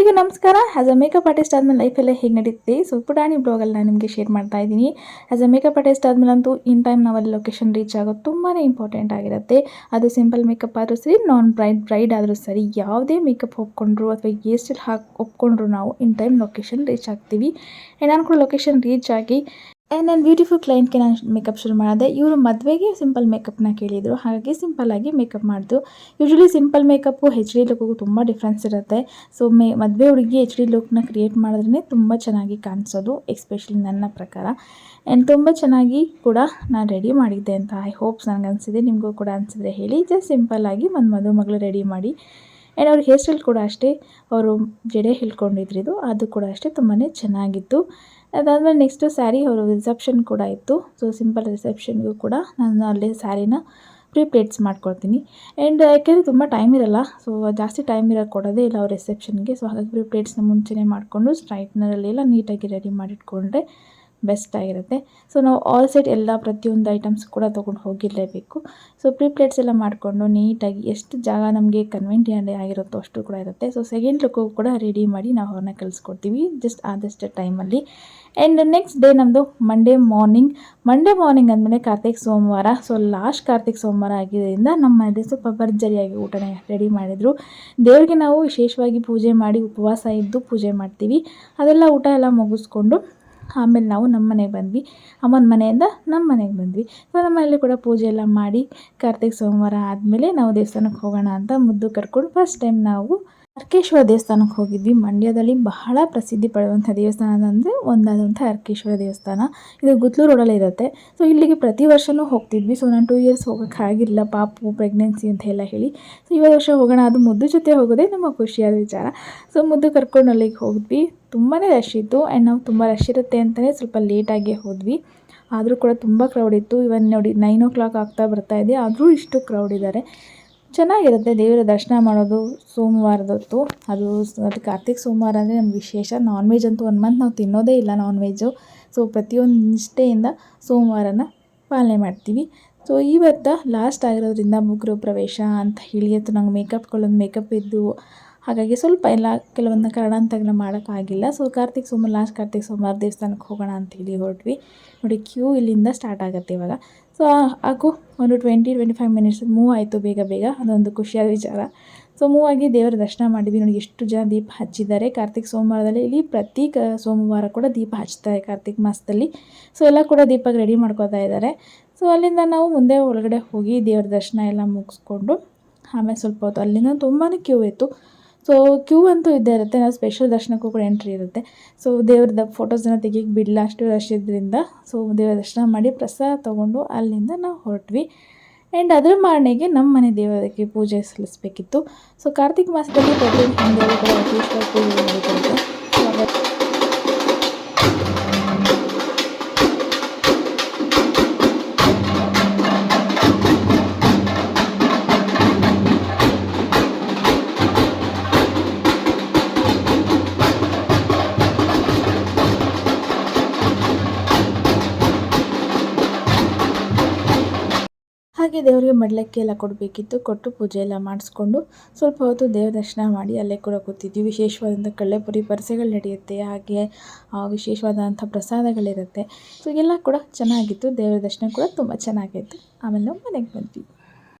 ಈಗ ನಮಸ್ಕಾರ. As a makeup artist ಆದಮೇಲೆ ಲೈಫೆಲ್ಲ ಹೇಗೆ ನಡೀತಿದೆ? ಸೊ ಪುಟಾಣಿ ಬ್ಲಾಗಲ್ಲಿ ನಾನು ನಿಮಗೆ ಶೇರ್ ಮಾಡ್ತಾ ಇದ್ದೀನಿ. ಆ್ಯಸ್ ಅ ಮೇಕಪ್ ಆರ್ಟಿಸ್ಟ್ ಆದಮೇಲಂತೂ ಇನ್ ಟೈಮ್ ನಾವಲ್ಲಿ ಲೊಕೇಶನ್ ರೀಚ್ ಆಗೋದು ತುಂಬಾ ಇಂಪಾರ್ಟೆಂಟ್ ಆಗಿರುತ್ತೆ. ಅದು ಸಿಂಪಲ್ ಮೇಕಪ್ ಆದರೂ ಸರಿ ನಾನ್ ಬ್ರೈಡ್ ಬ್ರೈಡ್ ಆದರೂ ಸರಿ, ಯಾವುದೇ ಮೇಕಪ್ ಒಪ್ಕೊಂಡ್ರು ಅಥವಾ ಎಷ್ಟು ಹಾಕಿ, ಒಪ್ಕೊಂಡ್ರು ನಾವು ಇನ್ ಟೈಮ್ ಲೊಕೇಶನ್ ರೀಚ್ ಆಗ್ತೀವಿ. ನಾನು ಕೂಡ ಲೊಕೇಶನ್ ರೀಚ್ ಆಗಿ ನನ್ನ ಬ್ಯೂಟಿಫುಲ್ ಕ್ಲೈಂಟ್ಗೆ ನಾನು ಮೇಕಪ್ ಶುರು ಮಾಡಿದೆ, ಇವರು ಮದುವೆಗೆ ಸಿಂಪಲ್ ಮೇಕಪ್ನ ಕೇಳಿದರು. ಹಾಗಾಗಿ ಸಿಂಪಲ್ಲಾಗಿ ಮೇಕಪ್ ಮಾಡಿದ್ರು usually simple makeup H D ಲುಕ್ಗೂ ತುಂಬ ಡಿಫ್ರೆನ್ಸ್ ಇರುತ್ತೆ. ಸೊ ಮೇ, ಮದುವೆ ಹುಡುಗಿ ಹೆಚ್ ಡಿ ಲುಕ್ನ ಕ್ರಿಯೇಟ್ ಮಾಡಿದ್ರೇ ತುಂಬ ಚೆನ್ನಾಗಿ ಕಾಣಿಸೋದು ಎಕ್ಸ್ಪೆಷಲಿ ನನ್ನ ಪ್ರಕಾರ. ಆ್ಯಂಡ್ ತುಂಬ ಚೆನ್ನಾಗಿ ಕೂಡ ನಾನು ರೆಡಿ ಮಾಡಿದ್ದೆ ಅಂತ ಐ ಹೋಪ್ಸ್ ನನಗೆ ಅನಿಸಿದೆ, ನಿಮಗೂ ಕೂಡ ಅನಿಸಿದ್ರೆ ಹೇಳಿ. ಜಸ್ಟ್ ಸಿಂಪಲ್ಲಾಗಿ ಒಂದು ಮದುವೆ ಮಗಳು ರೆಡಿ ಮಾಡಿ. ಆ್ಯಂಡ್ ಅವ್ರ ಹೇರ್ ಸ್ಟೈಲ್ ಕೂಡ ಅಷ್ಟೇ, ಅವರು ಜಡೆ ಹಿಡ್ಕೊಂಡಿದ್ರಿದು ಅದು ಕೂಡ ಅಷ್ಟೇ ತುಂಬಾ ಚೆನ್ನಾಗಿತ್ತು. ಅದಾದಮೇಲೆ ನೆಕ್ಸ್ಟು ಸ್ಯಾರಿ ಅವರು ರಿಸೆಪ್ಷನ್ ಕೂಡ ಇತ್ತು. ಸೊ ಸಿಂಪಲ್ ರಿಸೆಪ್ಷನ್ಗೂ ಕೂಡ ನಾನು ಅಲ್ಲಿ ಸ್ಯಾರಿನ ಪ್ರೀ ಪ್ಲೇಟ್ಸ್ ಮಾಡ್ಕೊಳ್ತೀನಿ. ಆ್ಯಂಡ್ ಯಾಕೆಂದರೆ ತುಂಬ ಟೈಮ್ ಇರಲ್ಲ. ಸೊ ಜಾಸ್ತಿ ಟೈಮ್ ಇರೋ ಕೊಡೋದೇ ಇಲ್ಲ ಅವ್ರ ರಿಸೆಪ್ಷನ್ಗೆ ಸೊ ಹಾಗಾಗಿ ಪ್ರೀ ಪ್ಲೇಟ್ಸ್ನ ಮುಂಚೆನೇ ಮಾಡಿಕೊಂಡು ಸ್ಟ್ರೈಟ್ನರಲ್ಲೆಲ್ಲ ನೀಟಾಗಿ ರೆಡಿ ಮಾಡಿಟ್ಕೊಂಡ್ರೆ ಬೆಸ್ಟ್ ಆಗಿರುತ್ತೆ. ಸೊ ನಾವು ಆಲ್ ಸೆಟ್ ಎಲ್ಲ ಪ್ರತಿಯೊಂದು ಐಟಮ್ಸ್ ಕೂಡ ತೊಗೊಂಡು ಹೋಗಿರಲೇಬೇಕು. ಸೊ ಪ್ರೀ ಪ್ಲೇಟ್ಸ್ ಎಲ್ಲ ಮಾಡಿಕೊಂಡು ನೀಟಾಗಿ ಎಷ್ಟು ಜಾಗ ನಮಗೆ ಕನ್ವೆಂಟಿಯಂಟ್ ಆಗಿರುತ್ತೋ ಅಷ್ಟು ಕೂಡ ಇರುತ್ತೆ. ಸೊ ಸೆಕೆಂಡ್ ಲುಕ್ಕು ಕೂಡ ರೆಡಿ ಮಾಡಿ ನಾವು ಅವ್ರನ್ನ ಕಲಿಸ್ಕೊಡ್ತೀವಿ ಜಸ್ಟ್ ಆದಷ್ಟು ಟೈಮಲ್ಲಿ ಆ್ಯಂಡ್ ನೆಕ್ಸ್ಟ್ ಡೇ ನಮ್ಮದು ಮಂಡೇ ಮಾರ್ನಿಂಗ್ ಮಂಡೇ ಮಾರ್ನಿಂಗ್ ಅಂದಮೇಲೆ ಕಾರ್ತಿಕ್ ಸೋಮವಾರ. ಸೊ ಲಾಸ್ಟ್ ಕಾರ್ತಿಕ್ ಸೋಮವಾರ ಆಗಿದ್ದರಿಂದ ನಮ್ಮ ಮನೇಲಿ ಸ್ವಲ್ಪ ಭರ್ಜರಿಯಾಗಿ ಊಟನೇ ರೆಡಿ ಮಾಡಿದರು. ದೇವರಿಗೆ ನಾವು ವಿಶೇಷವಾಗಿ ಪೂಜೆ ಮಾಡಿ ಉಪವಾಸ ಇದ್ದು ಪೂಜೆ ಮಾಡ್ತೀವಿ. ಅದೆಲ್ಲ ಊಟ ಎಲ್ಲ ಮುಗಿಸ್ಕೊಂಡು ಆಮೇಲೆ ನಾವು ನಮ್ಮ ಮನೆಗೆ ಬಂದ್ವಿ. ಅಮ್ಮನ ಮನೆಯಿಂದ ನಮ್ಮ ಮನೆಗೆ ಬಂದ್ವಿ. ಸೊ, ನಮ್ಮ ಕೂಡ ಪೂಜೆ ಎಲ್ಲ ಮಾಡಿ ಕಾರ್ತಿಕ ಸೋಮವಾರ ಆದಮೇಲೆ ನಾವು ದೇವಸ್ಥಾನಕ್ಕೆ ಹೋಗೋಣ ಅಂತ ಮುದ್ದು ಕರ್ಕೊಂಡು ಫಸ್ಟ್ ಟೈಮ್ ನಾವು ಅರ್ಕೇಶ್ವರ ದೇವಸ್ಥಾನಕ್ಕೆ ಹೋಗಿದ್ವಿ. ಮಂಡ್ಯದಲ್ಲಿ ಬಹಳ ಪ್ರಸಿದ್ಧಿ ಪಡೆಯುವಂಥ ದೇವಸ್ಥಾನ ಅಂದರೆ ಒಂದಾದಂಥ ಅರ್ಕೇಶ್ವರ ದೇವಸ್ಥಾನ. ಇದು ಗುತ್ಲು ರೋಡಲ್ಲಿ ಇರುತ್ತೆ. ಸೊ ಇಲ್ಲಿಗೆ ಪ್ರತಿ ವರ್ಷವೂ ಹೋಗ್ತಿದ್ವಿ. ಸೊ ನಾನು ಟೂ ಇಯರ್ಸ್ ಹೋಗೋಕ್ಕಾಗಿಲ್ಲ ಪಾಪು ಪ್ರೆಗ್ನೆನ್ಸಿ ಅಂತ ಎಲ್ಲ ಹೇಳಿ. ಸೊ ಈ ವರ್ಷ ಹೋಗೋಣ. ಅದು ಮುದ್ದು ಜೊತೆ ಹೋಗೋದೇ ನಮ್ಮ ಖುಷಿಯಾದ ವಿಚಾರ. ಸೊ ಮುದ್ದು ಕರ್ಕೊಂಡು ಅಲ್ಲಿಗೆ ಹೋಗಿದ್ವಿ ತುಂಬಾ ರಶ್ ಇತ್ತು. ಆ್ಯಂಡ್ ನಾವು ತುಂಬ ರಶ್ ಇರುತ್ತೆ ಅಂತಲೇ ಸ್ವಲ್ಪ ಲೇಟಾಗಿ ಹೋದ್ವಿ. ಆದರೂ ಕೂಡ ತುಂಬ ಕ್ರೌಡ್ ಇತ್ತು. ಇವನ್ ನೋಡಿ ನೈನ್ ಓ ಕ್ಲಾಕ್ ಆಗ್ತಾ ಬರ್ತಾ ಇದೆ. ಆದರೂ ಇಷ್ಟು ಕ್ರೌಡ್ ಇದ್ದಾರೆ. ಚೆನ್ನಾಗಿರುತ್ತೆ ದೇವರ ದರ್ಶನ ಮಾಡೋದು ಸೋಮವಾರದೊತ್ತು. ಅದು ಅದು ಕಾರ್ತಿಕ್ ಸೋಮವಾರ ಅಂದರೆ ನಮ್ಗೆ ವಿಶೇಷ. ನಾನ್ ವೆಜ್ ಅಂತೂ ಒನ್ ಮಂತ್ ನಾವು ತಿನ್ನೋದೇ ಇಲ್ಲ ನಾನ್ ವೆಜ್ಜು ಸೊ ಪ್ರತಿಯೊಂದು ನಿಷ್ಠೆಯಿಂದ ಸೋಮವಾರನ ಪಾಲನೆ ಮಾಡ್ತೀವಿ. ಸೊ ಇವತ್ತು ಲಾಸ್ಟ್ ಆಗಿರೋದ್ರಿಂದ ಮುಗ್ರು ಪ್ರವೇಶ ಅಂತ ಹೇಳಿ ಅಥವಾ ನಂಗೆ ಮೇಕಪ್ಗಳೊಂದು ಮೇಕಪ್ ಇದ್ದು ಹಾಗಾಗಿ ಸ್ವಲ್ಪ ಎಲ್ಲ ಕೆಲವೊಂದು ಕಾರಣಾಂತರಗಳನ್ನ ಮಾಡೋಕ್ಕಾಗಿಲ್ಲ. ಸೊ, ಕಾರ್ತಿಕ್ ಸೋಮವಾರ, ಲಾಸ್ಟ್ ಕಾರ್ತಿಕ್ ಸೋಮವಾರ ದೇವಸ್ಥಾನಕ್ಕೆ ಹೋಗೋಣ ಅಂತೇಳಿ ಹೊರಟ್ವಿ. ನೋಡಿ, ಕ್ಯೂ ಇಲ್ಲಿಂದ ಸ್ಟಾರ್ಟ್ ಆಗುತ್ತೆ ಇವಾಗ. ಸೊ, ಹಾಗೂ ಒಂದು twenty twenty five minutes move ಆಯಿತು ಬೇಗ ಬೇಗ. ಅದೊಂದು ಖುಷಿಯಾದ ವಿಚಾರ. ಸೊ, ಮೂವ್ ಆಗಿ ದೇವರ ದರ್ಶನ ಮಾಡಿದ್ವಿ. ನೋಡಿ, ಎಷ್ಟು ಜನ ದೀಪ ಹಚ್ಚಿದ್ದಾರೆ. ಕಾರ್ತಿಕ್ ಸೋಮವಾರದಲ್ಲಿ ಇಲ್ಲಿ ಪ್ರತಿ ಕ ಸೋಮವಾರ ಕೂಡ ದೀಪ ಹಚ್ತಾರೆ ಕಾರ್ತಿಕ್ ಮಾಸದಲ್ಲಿ. ಸೊ, ಎಲ್ಲ ಕೂಡ ದೀಪಕ್ಕೆ ರೆಡಿ ಮಾಡ್ಕೋತಾ ಇದ್ದಾರೆ. ಸೊ, ಅಲ್ಲಿಂದ ನಾವು ಮುಂದೆ ಒಳಗಡೆ ಹೋಗಿ ದೇವ್ರ ದರ್ಶನ ಎಲ್ಲ ಮುಗಿಸ್ಕೊಂಡು, ಆಮೇಲೆ ಸ್ವಲ್ಪ ಹೊತ್ತು ಅಲ್ಲಿಂದ ತುಂಬಾ ಕ್ಯೂ ಇತ್ತು. ಸೊ ಕ್ಯೂ ಅಂತೂ ಇದ್ದೇ ಇರುತ್ತೆ. ನಾವು ಸ್ಪೆಷಲ್ ದರ್ಶನಕ್ಕೂ ಕೂಡ ಎಂಟ್ರಿ ಇರುತ್ತೆ. ಸೊ ದೇವ್ರದ ಫೋಟೋಸನ್ನ ತೆಗಿಯಕ್ಕೆ ಬಿಡಲ್ಲ ಅಷ್ಟು ರಶ್ ಇದ್ದರಿಂದ ಸೊ ದೇವ್ರ ದರ್ಶನ ಮಾಡಿ ಪ್ರಸಾದ ತೊಗೊಂಡು ಅಲ್ಲಿಂದ ನಾವು ಹೊರಟ್ವಿ. ಆ್ಯಂಡ್ ಅದರ ಮಾರನೆಗೆ ನಮ್ಮ ಮನೆ ದೇವರಿಗೆ ಪೂಜೆ ಸಲ್ಲಿಸಬೇಕಿತ್ತು. ಸೊ ಕಾರ್ತಿಕ್ ಮಾಸದಲ್ಲಿ ಪ್ರತಿ ಪೂಜೆ ಹಾಗೆ ದೇವರಿಗೆ ಮಡಲಕ್ಕಿ ಎಲ್ಲ ಕೊಡಬೇಕಿತ್ತು, ಕೊಟ್ಟು ಪೂಜೆ ಎಲ್ಲ ಮಾಡಿಸ್ಕೊಂಡು ಸ್ವಲ್ಪ ಹೊತ್ತು ದೇವ್ರ ದರ್ಶನ ಮಾಡಿ ಅಲ್ಲೇ ಕೂಡ ಕೂತಿದ್ವಿ. ವಿಶೇಷವಾದಂಥ ಕಳ್ಳೆಪುರಿ ಪರಿಸೆಗಳು ನಡೆಯುತ್ತೆ, ಹಾಗೆ ವಿಶೇಷವಾದಂಥ ಪ್ರಸಾದಗಳಿರುತ್ತೆ. ಸೊ ಎಲ್ಲ ಕೂಡ ಚೆನ್ನಾಗಿತ್ತು. ದೇವರ ದರ್ಶನ ಕೂಡ ತುಂಬ ಚೆನ್ನಾಗಿತ್ತು ಆಮೇಲೆ ನಾವು ಮನೆಗೆ ಬಂದ್ವಿ.